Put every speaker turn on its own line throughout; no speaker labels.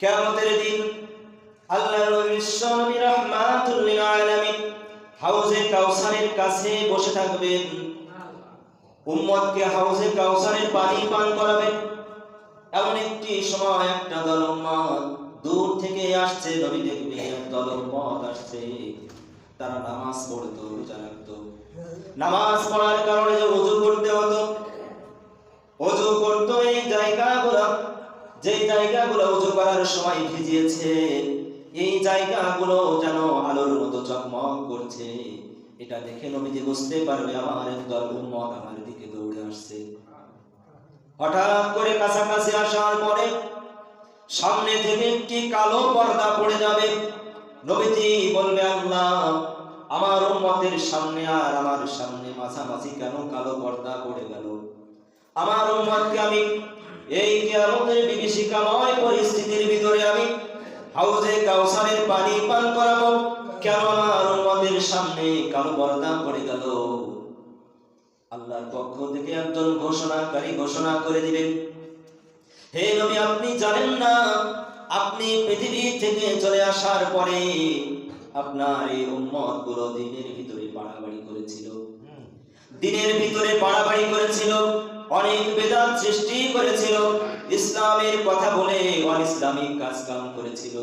কিয়ামতের দিন লিল আলামিন হাউজে কাউসারের কাছে বসে থাকবেন। উম্মতকে হাউজে কাউসারের পানি পান করাবেন। এমন একটি সময় একটা দল উম্মত দূর থেকে আসছে, নবী দেখবে দল উম্মত আসছে। তারা নামাজ পড়তো, রোজা রাখতো। নামাজ পড়ার কারণে যে ওযু করতে জায়গাগুলো করার সময় ভিজিয়েছে। এই জায়গাগুলো যেন আলোর মতো চকমক করছে। এটা দেখে নবীজি বুঝতে পারবে, আমার একদল উম্মত আমার দিকে দৌড়ে আসছে। হঠাৎ করে কাছাকাছি আসার পরে সামনে থেকে একটি কালো পর্দা পড়ে যাবে। নবীজি বলবে, আল্লাহ, আমার উম্মতের সামনে আর আমার সামনে মাঝামাঝি কেন কালো পর্দা পড়ে গেল? আমার উম্মতকে আমি এই কিয়ামতের বিভীষিকাময় পরিস্থিতির ভিতরে আমি হাউজে কাউসারের পানি পান করাবো। কেন আমার উম্মতের সামনে গেল। আল্লাহর পক্ষ থেকে একজন ঘোষণাকারী ঘোষণা করে দিবেন, হে নবী, আপনি জানেন না, আপনি পৃথিবী থেকে চলে আসার পরে আপনার এই উম্মতগুলো দিনের ভিতরে বাড়াবাড়ি করেছিল। দিনের ভিতরে বাড়াবাড়ি করেছিল। অনেক বেদাত সৃষ্টি করেছিল। ইসলামের কথা বলে অন ইসলামিক কাজ কাম করেছিল।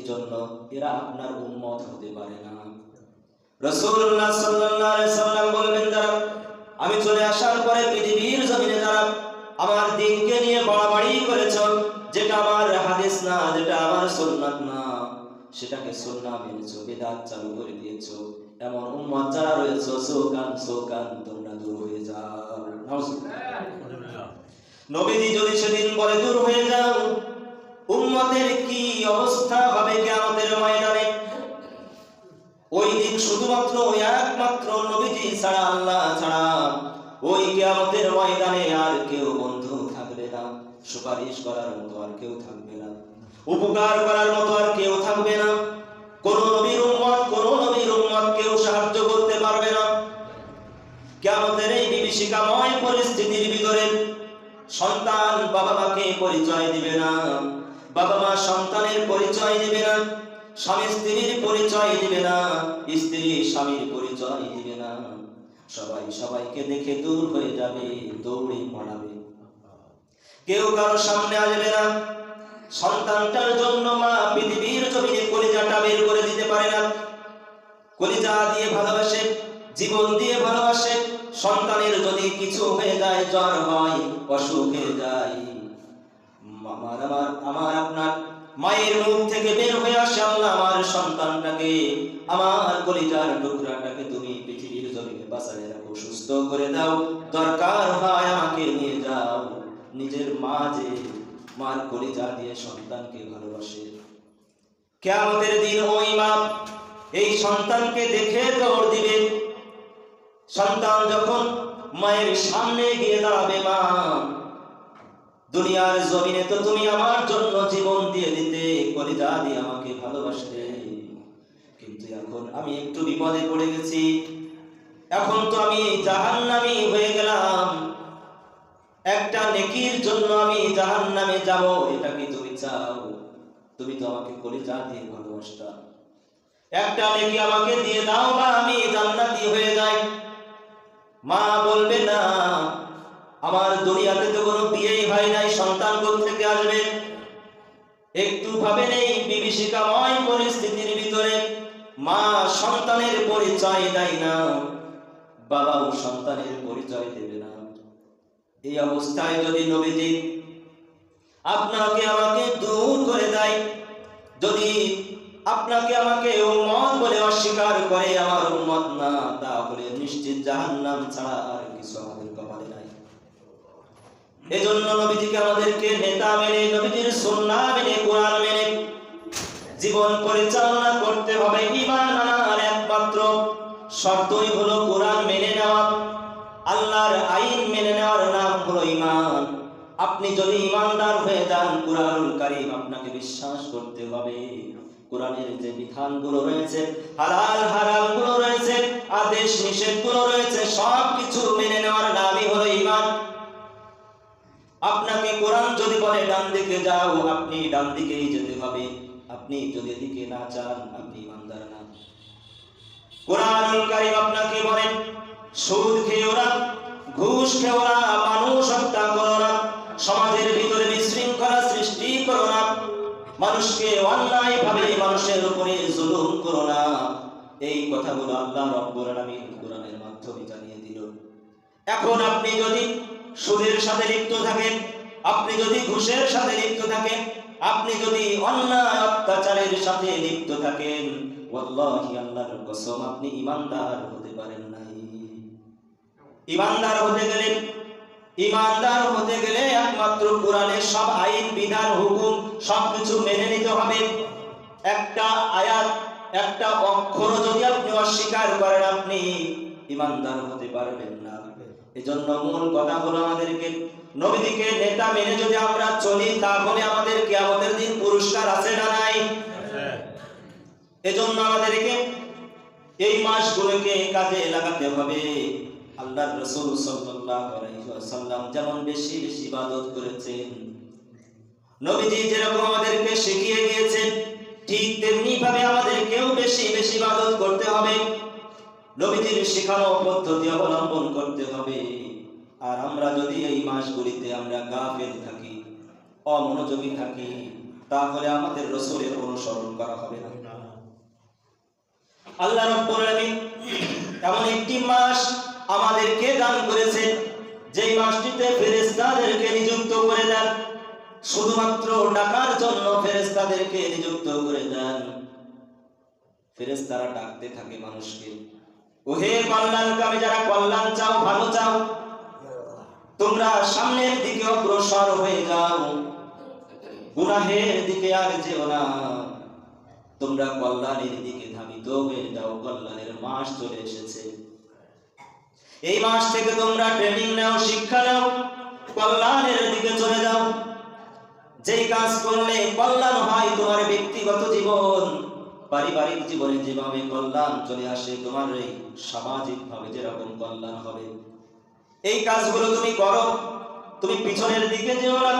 এজন্য এরা আপনার উম্মত হতে পারে না। আলাইহি সাল্লাম বলবেন, যারা আমি চলে আসার পরে পৃথিবীর জমিনে যারা আমার দিনকে নিয়ে বাড়াবাড়ি করেছ, যেটা আমার হাদিস না, যেটা আমার সুন্নাত না, সেটাকে সুন্নাহ মেনেছো, বেদাত চালু করে দিয়েছ। এমন উম্মত যারা রয়েছে সোকান সোকান তোমরা দূর হয়ে যাও। নবীজি যদি সেদিন বলে, দূর হয়ে যাও কি অবস্থা হবে ময়দানে? ওই দিন শুধুমাত্র একমাত্র নবীজি ছাড়া, আল্লাহ ছাড়া ওই কিয়ামতের ময়দানে আর কেউ বন্ধু থাকবে না। সুপারিশ করার মতো আর কেউ থাকবে না। উপকার করার মতো আর কেউ পরিচয় দিবে না। বাবা মা সন্তানের পরিচয় দিবে না। স্বামী স্ত্রীর পরিচয় দিবে না। স্ত্রী স্বামীর পরিচয় দিবে না। সবাই সবাইকে দেখে দূর হয়ে যাবে, দৌড়ে পড়াবে কেউ কারও সামনে আসবে না। সন্তানটার জন্য মা পৃথিবীর জমিনে কলিজাটা বের করে দিতে পারে না। কলিজা দিয়ে ভালোবাসে, জীবন দিয়ে ভালোবাসে। সন্তানের যদি কিছু হয়ে যায়, জ্বর হয়, অসুখ হয়ে যায় আমার আমার আমার আপনার মায়ের মুখ থেকে বের হয়ে আসে আমার সন্তানটাকে, আমার কলিজার টুকরাটাকে তুমি পৃথিবীর জমিনে বাঁচায় রাখো, সুস্থ করে দাও। দরকার হয় আমাকে নিয়ে যাও। নিজের মা যে মার কলিজা দিয়ে সন্তানকে ভালোবাসে। কেমতের দিন ওই মা এই সন্তানকে দেখে দৌড় দিবে। সন্তান যখন মায়ের সামনে গিয়ে দাঁড়াবে, মা দুনিয়ার জমিনে তো তুমি আমার জন্য জীবন দিয়ে দিতে, কলিজা দিয়ে আমাকে ভালোবাসতে। কিন্তু এখন আমি একটু বিপদে পড়ে গেছি। এখন তো আমি জাহান্নামী হয়ে গেলাম। একটা নেকির জন্য আমি জাহান্নামে যাব, এটা কি তুমি চাও? তুমি তো আমাকে কলিজা দিয়ে ভালোবাসতা। একটা নেকি আমাকে দিয়ে দাও বা আমি জান্নাতি হয়ে যাই। মা ভাবে নেই বিভীষিকাময় পরিস্থিতির ভিতরে। মা সন্তানের পরিচয় দেয় না, বাবাও সন্তানের পরিচয় দেবে না। এই অবস্থায় যদি নবীজি আপনাকে আমাকে দূর করে দেয়, যদি আপনাকে আমাকে উম্মত বলে অস্বীকার করে আমার উম্মত না, তাহলে নিশ্চিত জাহান্নাম ছাড়া আর কিছু আমাদের এজন্য নবীজিকে আমাদেরকে নেতা মেনে, নবীজির সুন্নাহ মেনে, কোরআন মেনে জীবন পরিচালনা করতে হবে। ঈমান আনার একমাত্র শর্তই হলো কোরআন মেনে নেওয়া। আল্লাহর আইন মেনে নেওয়ার নাম হলো ঈমান। আপনি যদি ঈমানদার হয়ে যান, কুরআনুল কারীম আপনাকে বিশ্বাস করতে হবে। কোরআনের যে বিধানগুলো রয়েছে, হালাল হারামগুলো রয়েছে, আদেশ নিষেধগুলো রয়েছে ডান দিকে যাও, আপনি ডান দিকেই যেতে হবে। আপনি যদি এদিকে না চান, আপনি ইমানদার না। কোরআনুল কারীম আপনাকে বলেন, সুদ খেও না ঘুষ খেও না মানুষ হত্যা করো না সমাজের ভিতরে বিশৃঙ্খলা সৃষ্টি করো না মানুষকে অন্যায় ভাবে মানুষের উপরে জুলুম করো না। এই কথাগুলো আল্লাহ রব্বুল আলামিন কোরআনের মাধ্যমে জানিয়ে দিল। এখন আপনি যদি সুদের সাথে লিপ্ত থাকেন আপনি যদি ঘুষের সাথে লিপ্ত থাকেন, আপনি যদি অন্যায় অত্যাচারের সাথে লিপ্ত থাকেন, ওয়াল্লাহি আল্লাহর কসম, আপনি ইমানদার হতে পারেন নাই। ইমানদার হতে গেলে, ইমানদার হতে গেলে একমাত্র কোরআনের সব আইন, বিধান, হুকুম, সবকিছু মেনে নিতে হবে। একটা আয়াত, একটা অক্ষর যদি আপনি অস্বীকার করেন, আপনি ইমানদার হতে পারবেন না। এজন্য মূল কথা হলো আমাদেরকে নবীদিকে নেতা মেনে যদি আমরা চলি তাহলে আমাদের কিয়ামতের দিন পুরস্কার আছে না নাই? এজন্য আমাদেরকে এই মাসগুলোকে কাজে লাগাতে হবে। আল্লাহর রাসূল সাল্লাল্লাহু আলাইহি ওয়াসাল্লাম যেমন বেশি বেশি ইবাদত করেছেন নবীজি যেরকম আমাদেরকে শিখিয়ে গিয়েছেন ঠিক তেমনি ভাবে আমাদেরকেও বেশি বেশি ইবাদত করতে হবে। নবীজির শেখানো পদ্ধতি অবলম্বন করতে হবে। আর আমরা যদি এই মাসগুলিতে আমরা গা গাফেল থাকি, অমনোযোগী থাকি, তাহলে আমাদের রসুলের অনুসরণ করা হবে না। আল্লাহ এমন একটি মাস আমাদেরকে দান করেছেন, যেই মাসটিতে ফেরেশতাদেরকে নিযুক্ত করে দেন। শুধুমাত্র ডাকার জন্য ফেরেশতাদেরকে নিযুক্ত করে দেন। ফেরেশতারা ডাকতে থাকে মানুষকে। ওহে কল্যাণকামী যারা কল্যাণ চাও, ভালো চাও, তোমরা সামনের দিকে অগ্রসর হয়ে যাও। গুনাহের দিকে আর যেও না। তোমরা কল্যাণের দিকে ধাবিত হয়ে যাও, কল্যাণের মাস চলে এসেছে। এই মাস থেকে তোমরা ট্রেনিং নাও, শিক্ষা নাও, কল্যাণের দিকে চলে যাও। যেই কাজ করলে কল্যাণ হয় তোমার ব্যক্তিগত জীবন পারিবারিক জীবনে যেভাবে কল্যাণ চলে আসে, তোমার এই সামাজিক ভাবে যেরকম কল্যাণ হবে। এই কাজগুলো তুমি করো। তুমি পিছনের দিকে যেও না,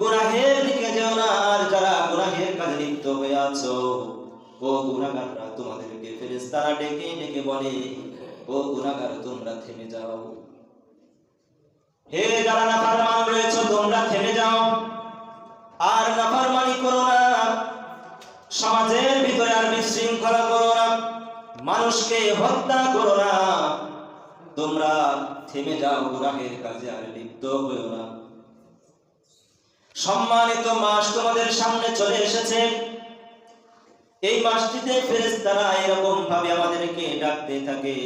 গুনাহের দিকে যেও না, আর যারা গুনাহের কাজে লিপ্ত হয়ে আছো, ও গুনাহগাররা তোমাদেরকে ফেরেশতারা ডেকে ডেকে বলে, ও গুনাহগার, তোমরা থেমে যাও। হে যারা নাফরমান রয়েছে, তোমরা থেমে যাও। আর নাফরমানি করো না। সমাজের মানুষকে হত্যা করো না। তোমরা থেমে যাও, গুনাহের কাজে আর লিপ্ত হইও না। সম্মানিত মাস তোমাদের সামনে চলে এসেছে। এই মাসটিতে ফেরেশতারা এরকম ভাবে আমাদেরকে ডাকতে থাকে।